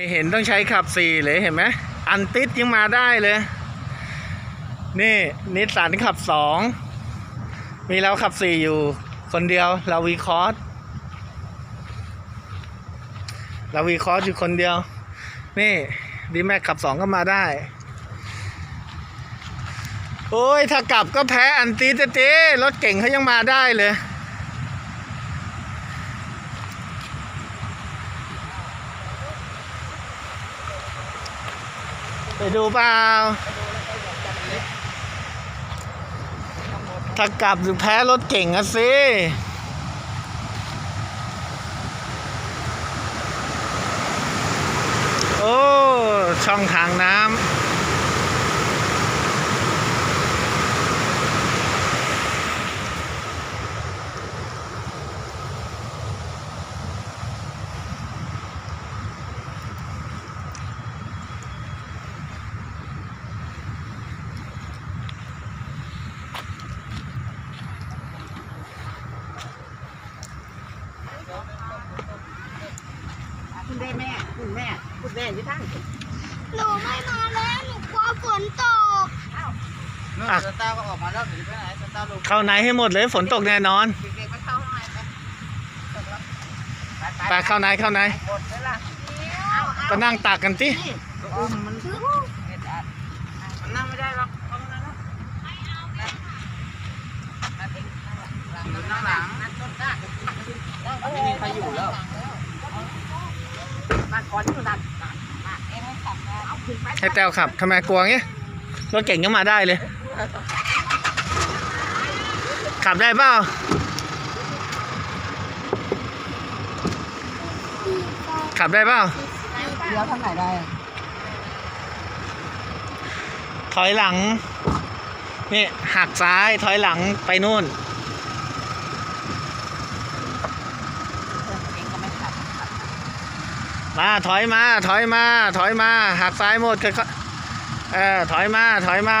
ไม่เห็นต้องใช้ขับสี่เลยเห็นไหมอันติดยังมาได้เลย นี่นิสสันขับสองมีเราขับสี่อยู่ คนเดียวเราวีคอร์สเราวีคอร์สอยู่คนเดียว นี่ดีแม็กขับสองก็มาได้ โอ้ยถ้ากลับก็แพ้อันตีเจ๊รถเก่งเขายังมาได้เลย ไปดูเปล่าถ้ากลับหรือแพ้รถเก่งอะสิโอ้ ช่องทางน้ำ คุณแม่แม่คุณแม่คุณแม่อยู่ทั้งหนูไม่มาแล้วหนูกลัวฝนตกนู่นอะสตาร์ก็ออกมาแล้วหนีไปไหนสตาร์ลงเข้าไหนให้หมดเลยฝนตกแน่นอนเด็กๆไปเข้าห้องไหนไปตกแล้วไปไปเข้าไหนเข้าไหนหมดเลยล่ะเอาเอาก็นั่งตักกันสินี่อุ้มมันเอ็ดอัดมันนั่งไม่ได้หรอกเข้ามาแล้วไม่เอาไม่นั่งหลังนั่งต้นกล้าไม่มีใครอยู่แล้วมา ก่อนที่ดันมาเอ็มให้ขับเอาขึ้นไปให้แต้วขับทำไมกลัวงี้รถเก่งก็มาได้เลย ขับได้เปล่าขับได้เปล่าเลี้ยวทางไหนได้ ถอยหลัง นี่หักซ้ายถอยหลังไปนู่น เองก็ไม่ขับ มาถอยมา ถอยมา ถอยมาหักซ้ายหมดค่อยๆเออถอยมา ถอยมา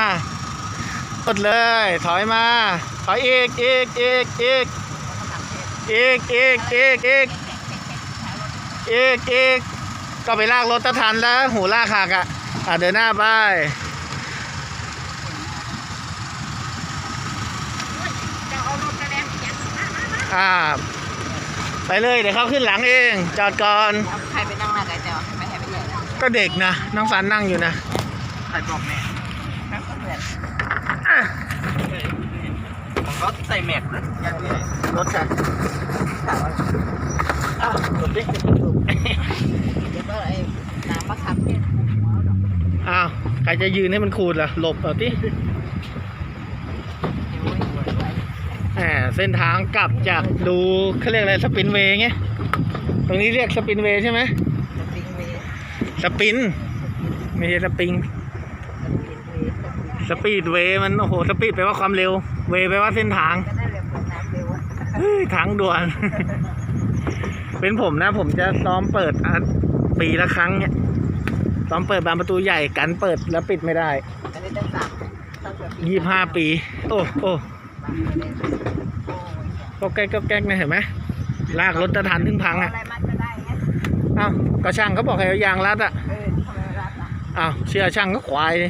หมดเลย ถอยมา ถอยอีกอีกอีกอีกอีกอีกอีกอีกอีกอีกก็ไปลากรถตะทันแล้ว หูลากหักอะอะเดินหน้าไปจะเอา ไปเลยเดี๋ยวเขาขึ้นหลังเอง จอดก่อนเอาใครไปนั่งหน้าไหนแต่ว่าไม่ให้ไปเลยก็เด็กนะน้องสันนั่งอยู่นะใครบอกแม่แม่ก็เพื่อนอะของเขาใส่แม็กนะยังไงรถค่ะถามว่าอ้าวรถดิเดี๋ยวก็ไอ้น้ำมะขามเทศอ้าวใครจะยืนให้มันขูดล่ะหลบเอาที่แหม เส้นทางกลับจากดูเขาเรียกอะไรสปินเวย์ไงตรงนี้เรียกสปินเวย์ใช่ไหมจะปิงเวสปินไม่ใช่สปริงสปีดเวย์มันโอ้โหสปีดแปลว่าความเร็ว เวย์แปลว่าเส้นทางก็ได้เร็วน้ำเร็วเฮ้ยทางด่วน เป็นผมนะ ผมจะซ้อมเปิดอะปีละครั้งเนี่ยซ้อมเปิดบานประตูใหญ่กันเปิดแล้วปิดไม่ได้อันนี้ได้สามตั้งแต่ยี่ห้าปี โอ้โอ้โอ้ย ก็แก๊กก็แก๊กนะเห็นไหมลากรถจะทันถึงพังอะอะไรมันจะได้ไงเอ้าก็ช่างเขาบอกให้เอายางรัดอะเออทำไมรักอะเอ้าเชื่อช่างก็ควายดิ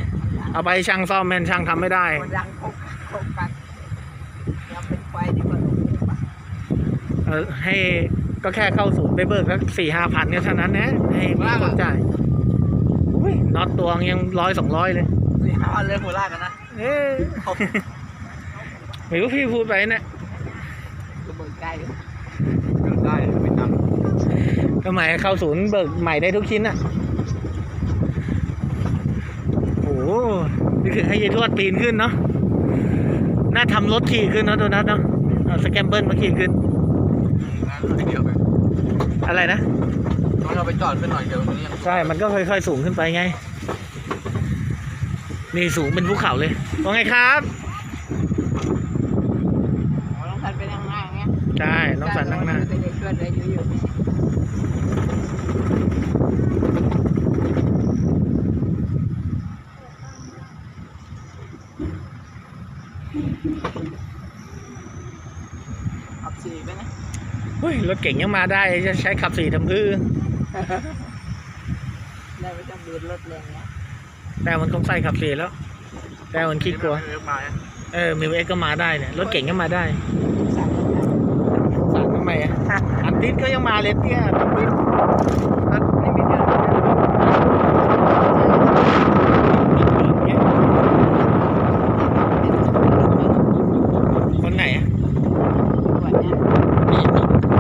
เอาไปให้ช่างซ่อมแมนช่างทำไม่ได้ คนรังคบคบกันยังเป็นควายดีกว่าหนุ่มดีกว่าเออให้ก็แค่เข้าศูนย์ไปเบิกสักสี่ห้าพันเนี่ยเท่านั้นนะให้มีคนจ่ายอุ้ยน็อตตัวยังร้อยสองร้อยเลย สี่ห้าพันเลยหัวลากกันนะ เอ๊ะไม่รู้พี่พูดไปเนี่ยก็เบิก ได้อยู่ได้ไม่ตังสมัยเข้าศูนย์เบิกใหม่ได้ทุกชิ้นอะ โอ้โหนี่คือให้ยายทวดปีนขึ้นเนาะ น่าทำรถขี่ขึ้นเนาะโดนัทเนาะเอาสแกมเบิลมาขี่ขึ้นงั้นเดียวไปอะไรนะ ต้องเราไปจอดไปหน่อยเดี๋ยวนี้ใช่ มันก็ค่อยๆสูงขึ้นไปไง นี่สูงเป็นภูเขาเลยว่าไงครับ อ๋อต้องทันไปนั่งหน้าอย่างเงี้ย ใช่น้องสันนั่งหน้าไปเลยช่วยเลยอยู่ๆขับสี่ไปนะเฮ้ยรถเก่งยังมาได้จะใช้ขับสี่ทำพื้นได้ไม่ต้องเบียดรถแรงนะแต่มันต้องใส่ขับสี่แล้ว แต่มันขี้กลัว เออมิวเอ็กก็มาได้เนี่ย รถเก่งก็มาได้ สั่งรถไถ สั่งทำ ไมอะอันติดก็ยังมาเลยเตี้ยอันติดรถไม่มีเดินคนไหนอะวันเนี้ย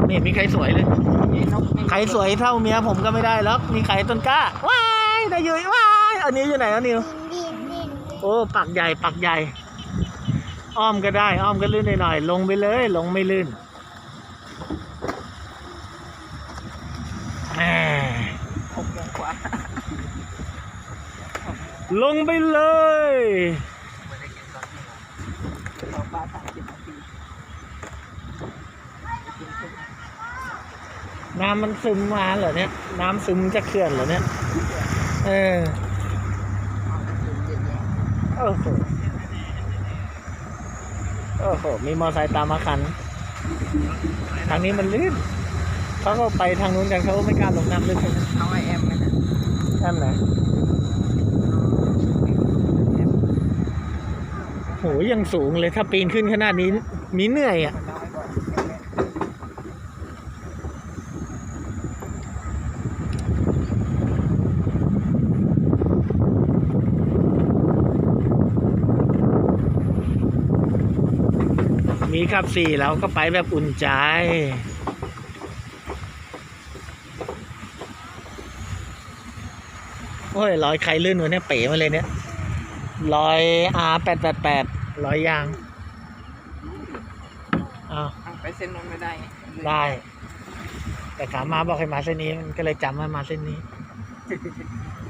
ไม่เห็นมีใครสวยเลยไอ้นกไม่ใครสวยเท่าเมียผมก็ไม่ได้หรอกมีใครต้นกล้า ว้ายได้อยู่ว้ายอันนี้อยู่ไหนอันนิวดินดินดินโอ้ปักใหญ่ปักใหญ่ อ้อมก็ได้ อ้อมก็ลื่นหน่อยๆลงไปเลย ลงไม่ลื่นแหม หกโมงกว่า ลงไปเลยรอปลาสามสิบนาทีน้ำมันซึมมาเหรอเนี่ย น้ำซึมจากเขื่อนเหรอเนี่ย เออเอากระสุนเยอะแยะโอ้โหโอ้โห มีมอไซค์ตามมาคัน ทางนี้มันลื่นเขาก็ไปทางนู้นกันเขาก็ไม่กล้าลงน้ำลึกกันเอาไอแอมไหมนะแอมไหนโห ยังสูงเลยถ้าปีนขึ้นขนาดนี้มีเหนื่อยอะมีขับสี่เราก็ไปแบบอุ่นใจ โอ้ย รอยใครลื่นวะเนี่ยเป๋มาเลยเนี่ย รอยอาแปดแปดแปด รอยยางอ้าวเอาไปเส้นนู้นไม่ได้ได้ แต่ขามาบอกให้มาเส้นนี้มันก็เลยจำว่ามาเส้นนี้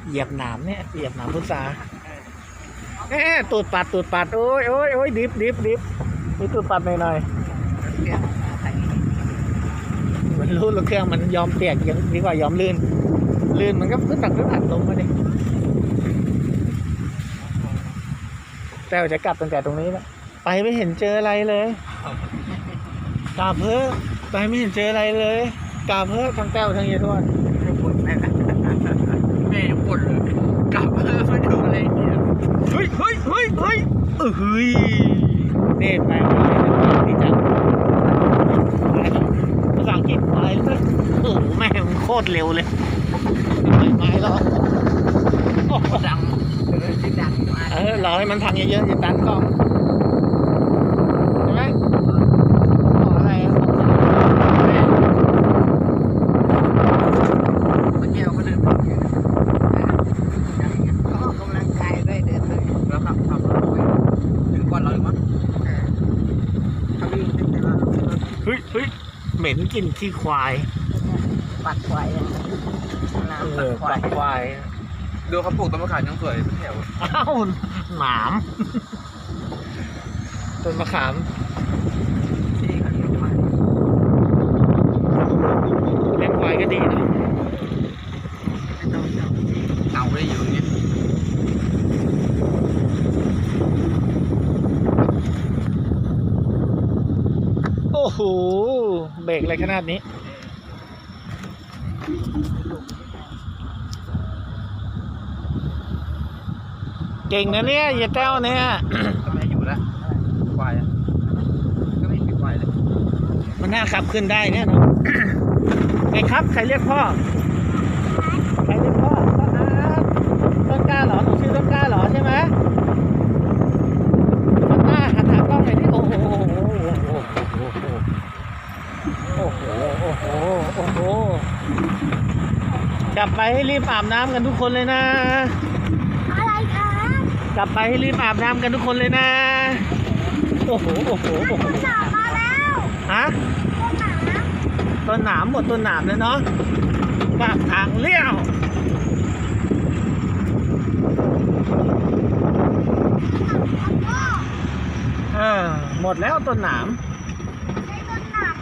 เหยียบหนามเนี่ยเหยียบหนามพุทราแหมตูดปัดตูดปัดโอ้ยโอ้ยโอ้ยดิฟดิฟดิฟมีตูดปัดหน่อยหน่อยรถเครื่องมาไถๆมันรู้รถเครื่องมันยอมเปียกยังดีกว่ายอมลื่น ลื่นมันก็พึ่งตัดพึ่งตัดลงมาดิ แต่ว่าจะกลับตั้งแต่ตรงนี้แหละไปไม่เห็นเจออะไรเลยกลับเพ้อไปไม่เห็นเจออะไรเลยกลับเพ้อทั้งแต้วทั้งเยายทวดจะปวดแม่แม่ปวดเลยกลับเออมาดูอะไรเนี่ยเฮ้ยเฮ้ยเฮ้ยเฮ้ยเออเฮ้ยนี่ไปมาเลยนะดีจังภาษาอังกฤษอะไรเลยโอ้โหแม่งโคตรเร็วเลยไม่ไม่หรอกโอ้โหดังเออที่ดังมา เออรอให้มันพังเยอะๆจะตันกล้องใช่ไหมขอะไรอะของอะไรเมื่อกี้เราก็เดินผ่านอยู่เขาออกกำลังกายด้วยเดินเลยแล้วขับขับรถไปถึงก่อนเราเลยมั้งเออเขาวิ่งตั้งแต่เราขึ้นรถเฮ้ยเฮ้ยเหม็นกลิ่นขี้ควายปัดควายนะน้ำปัดควาย ปักควาย ดูเขาปลูกต้นมะขามยังสวยเป็นแถวอ้าวหนามต้นมะขามที่เขาเรียกว่าเลี้ยงควายก็ดีนะเต่าเต่าเต่าได้อยู่อย่างเงี้ยโอ้โห เบรกอะไรขนาดนี้ เก่งนะเนี่ยอย่าแต้วเนี่ยทำไมอยู่แล้วควายอะก็ไม่มีควายเลยมันน่าขับขึ้นได้เนี่ยเนอะไงครับใครเรียกพ่อใครเรียกพ่อพ่อครับต้นกล้าเหรอหนูชื่อต้นกล้าเหรอใช่ไหมต้นกล้าหันหากล้องหน่อยดิโอ้โหโอ้โหโอ้โหโอ้โหโอ้โหกลับไปให้รีบอาบน้ำกันทุกคนเลยนะอะไรครับ กลับไปให้รีบอาบน้ำกันทุกคนเลยนะ โอ้โห โอ้โห โอ้โห หนามมาแล้วฮะ ต้นหนามต้นหนามหมดต้นหนามแล้วเนาะปากทางเลี้ยวพ่อเออหมดแล้วต้นหนาม ใช่ต้นหนาม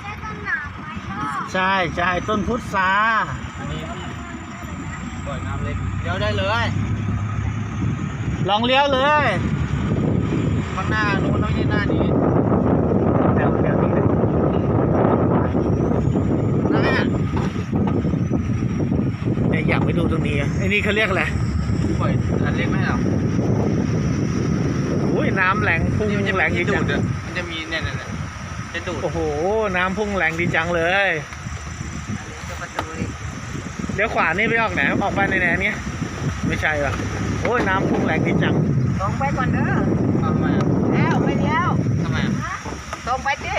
ใช่ต้นหนามไหมพ่อใช่ใช่ต้นพุทราอันนี้ปล่อยน้ำเล็กเดี๋ยวได้เลย ลองเลี้ยวเลยข้างหน้านู้นไม่ใช่หน้านี้แถวแถวนี้เลยนั่นแหละเนี่ยอยากไปไปดูตรงนี้อะไอ้นี่เขาเรียกอะไรปล่อยอันเล็กไหมเหรอโอ้ยน้ำแรงพุ่งมันจะแรงมีดีที่ดูจังดอะมันจะมีเนี่ยเนี่ยเนี่ยจะดูดโอ้โห น้ำพุ่งแรงดีจังเลยจะประตูอีกเดี๋ยวขวานี่ไปออกไหนออกไปในแหนเนี้ย ไม่ใช่หรอโอ้ยน้ำพุ่งแรงดีจังตรงไปก่อนเด้อทำไมอะแล้วไม่เลี้ยวทำไมอะตรงไปดิ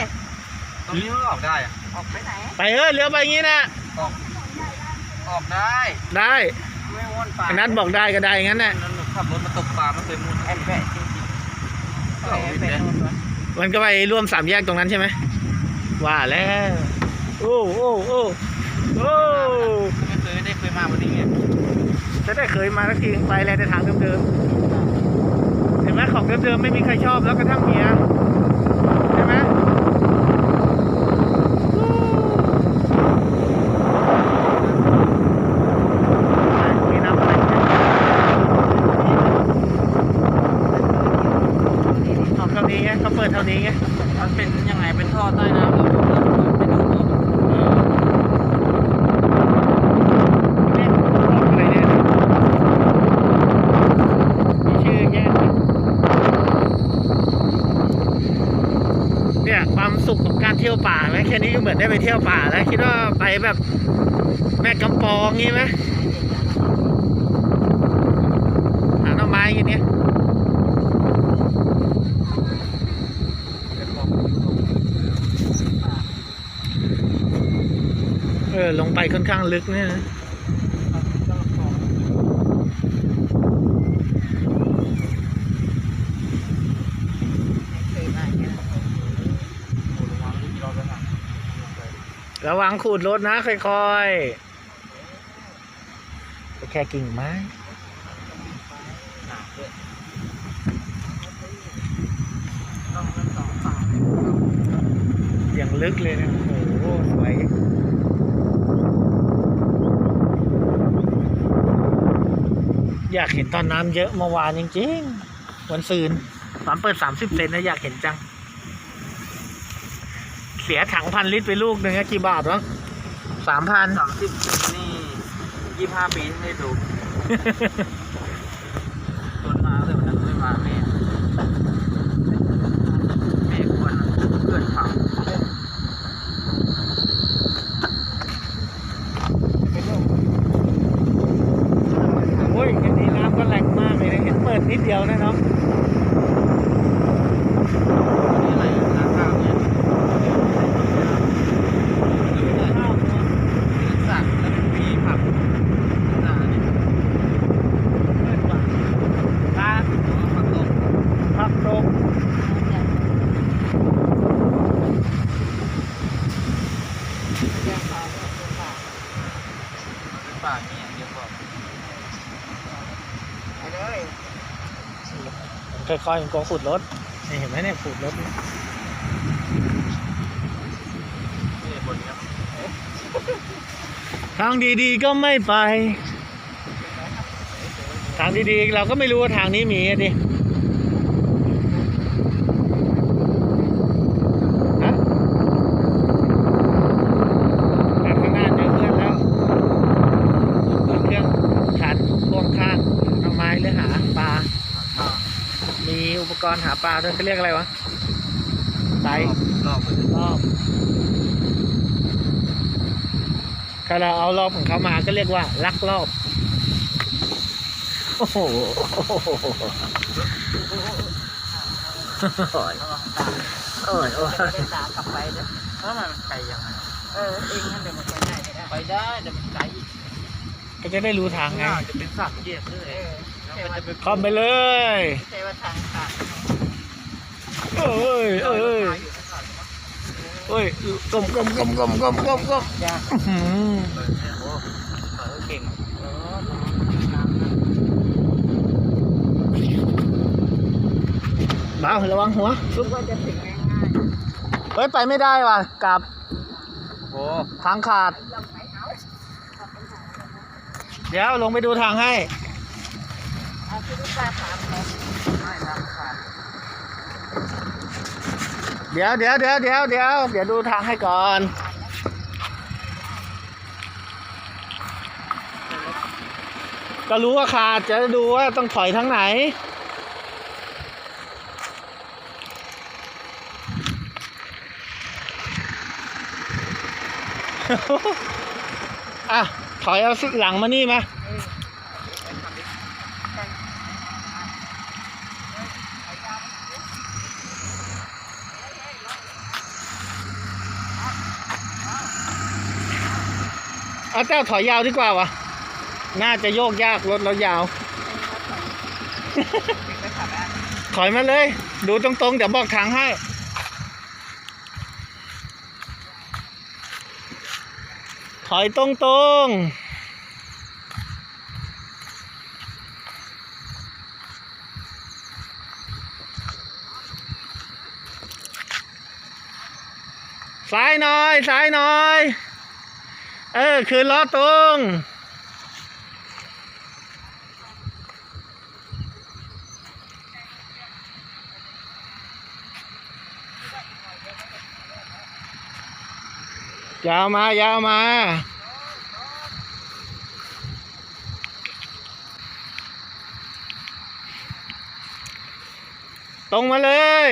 ตรงนี้มันออกได้อะออกไปไหนไปเฮ้ยเลี้ยวไปงี้นะออกออกได้ได้ไม่วนป่าไอ้นัทบอกได้ก็ได้งั้นแหละนั้นหนูขับรถมาตกปลาไม่เคยมุดแอนแปะจริงๆก็แอเอานไปแปะเลยโน่นวะมันก็ไปร่วมสามแยกตรงนั้นใช่ไหมว่าแล้วโอ้โอ้โอ้โอ้ จะได้เคยมาสักทีไปแล้วแต่ทางเดิมๆเห็นไหมของเดิมๆไม่มีใครชอบแล้วกระทั่งเมียใช่ไหมมีน้ำอะไรออกเท่านี้ไงเขาเปิดเท่านี้ไง มันเป็นยังไงเป็นท่อใต้น้ำแล้วไปดูออก เนี่ยออกอะไรเนี่ยมีชื่อแยกไหม เนี่ยความสุขของการเที่ยวป่าไหมแค่นี้ก็เหมือนได้ไปเที่ยวป่าแล้วคิดว่าไปแบบแม่กำปองงี้ไหมหาหน่อไม้อย่างเนี้ยเออลงไปค่อนข้างลึกเนี่ยนะ เคยมาเนี่ย ระวังขูดรถนะ ค่อยๆ แค่กิ่งไม้อย่างลึกเลยนะ โอ้โห สวยอยากเห็นตอนน้ำเยอะเมื่อวานจริงๆ วันซืนตอนเปิดสามสิบเซนนะอยากเห็นจัง สียถังพันลิตรไปลูกหนึ่งอะกี่บาทวะสามพันสามสิบนี่ยี่ห้าปีที่ได้ดูต้นมาเลยมันไม่มาแม่แม่ควรเพื่อนเขา โอ้ยอันนี้น้ำก็แรงมากเลยนะ เห็นเปิดนิดเดียวนะเนาะ นี่อะไรราคาเนี่ยสักแล้วมันมีผักอ่านี่ ปลา ผักตก ผักตก แยกทางแยกทาง เป็นป่าเนี่ยเดี๋ยวก่อน ไปเลย ค่อยๆมันก็ขุดรถนี่เห็นไหมเนี่ยขุดรถเนี่ยนี่บนเนี้ยทางดีๆก็ไม่ไป ทางดีๆ เราก็ไม่รู้ว่าทางนี้มีอะดิฮะด้านข้างหน้าเจอเพื่อนแล้วเปิดเครื่องขันพ่วงข้างหน่อไม้หรือหาปลา อ่า มีอุป กรณ์หาปลาด้วยเขาเรียกอะไรวะไตรอบไปเลยรอบถ้าเราเอารอบของเขามาก็เรียกว่าลักรอบ โอ้โหโอ้โหโอ้ยโอ้ยโอ้ยไปตามกลับไปเด้อแล้วมันไกลยังไงเออเองนั่นเดี๋ยวมันไปได้ไม่ได้ไปได้แต่มันไกลก็จะได้รู้ทางไงน่าจะเป็นสัตว์แยกเลเอยอแล้วมันจะเป็นคอมไปเลยไม่ใช่ว่าทางขาด เอ้ยเอ้ยเอ้ยกลมกลมกลมกลมกลมกลมกลมยากอื้อหือเออเนี่ยโอ้เออเก่งเออน้ำนะเบาระวังหัวคิดว่าจะถึงง่ายเฮ้ย ไปไม่ได้ว่ะกลับโอ้ทางขาด เดี๋ยวลงไปดูทางให้ๆ เอาที่ลูกค้าถามเขาไม่ทางขาดเดี๋ยวเดี๋ยวเดี๋ยวเดี๋ยวเดี๋ยวเดี๋ยวดูทางให้ก่อน ก็รู้ว่าขาดจะดูว่าต้องถอยทั้งไหน อะ ถอยเอาหลังมานี่มา เอาเจ้าถอยยาวดีกว่าวะน่าจะโยกยากรถเรายาว ถอยมาเลย ดูตรงๆ เดี๋ยวบอกทางให้ถอยตรงๆซ้ายหน่อยซ้ายหน่อย เออ คืนล้อตรงยาวมายาวมาตรงมาเลย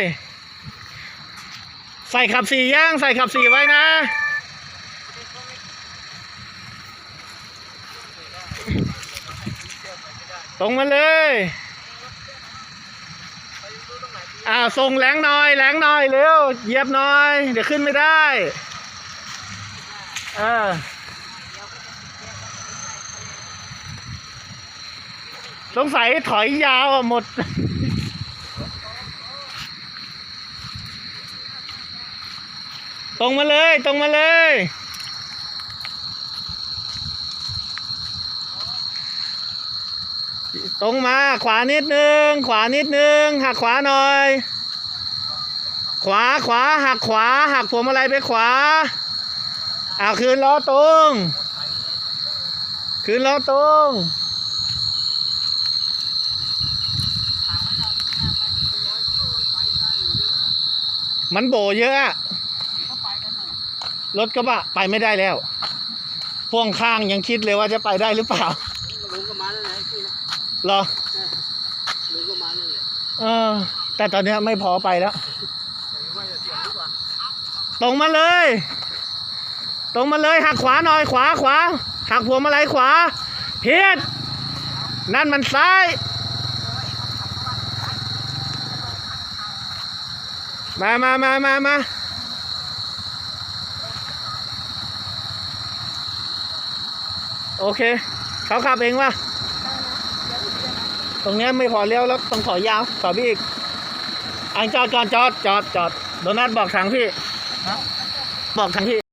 ใส่ขับสี่ย่าง ใส่ขับสี่ไว้นะ ตรงมาเลยอ่าส่งแรงหน่อยแรงหน่อยเร็วเหยียบหน่อย เดี๋ยวขึ้นไม่ได้เออสงสัยถอยยาวอะหมดตรงมาเลย ตรงมาเลย ตรงมาขวานิดนึง ขวานิดนึง หักขวาหน่อย ขวาขวาหักขวา หักพวงมาลัยไปขวาเอาคืนล้อตรงคืนล้อตรงมันโบเยอะอะรถกระบะไปไม่ได้แล้วพ่วงข้างยังคิดเลยว่าจะไปได้หรือเปล่า ลุงก็มาแล้วนะพี่นะ เหรอลุงก็มาแล้วแหละเออ แต่ตอนเนี้ยไม่พอไปแล้วแต่ว่าจะเสียงดีกว่าตรงมาเลย ตรงมาเลยหักขวาหน่อยขวาขวาหักพวงมาลัยขวาเพียดนั่นมันซ้าย มามามามามาโอเค เขาขับเองวะ ตรงเนี้ยไม่พอเลี้ยวแล้วต้องถอยยาวต่อพี่อีกอันจอดก่อนจอดจอดจอดโดนัทบอกทางพี่บอกทางพี่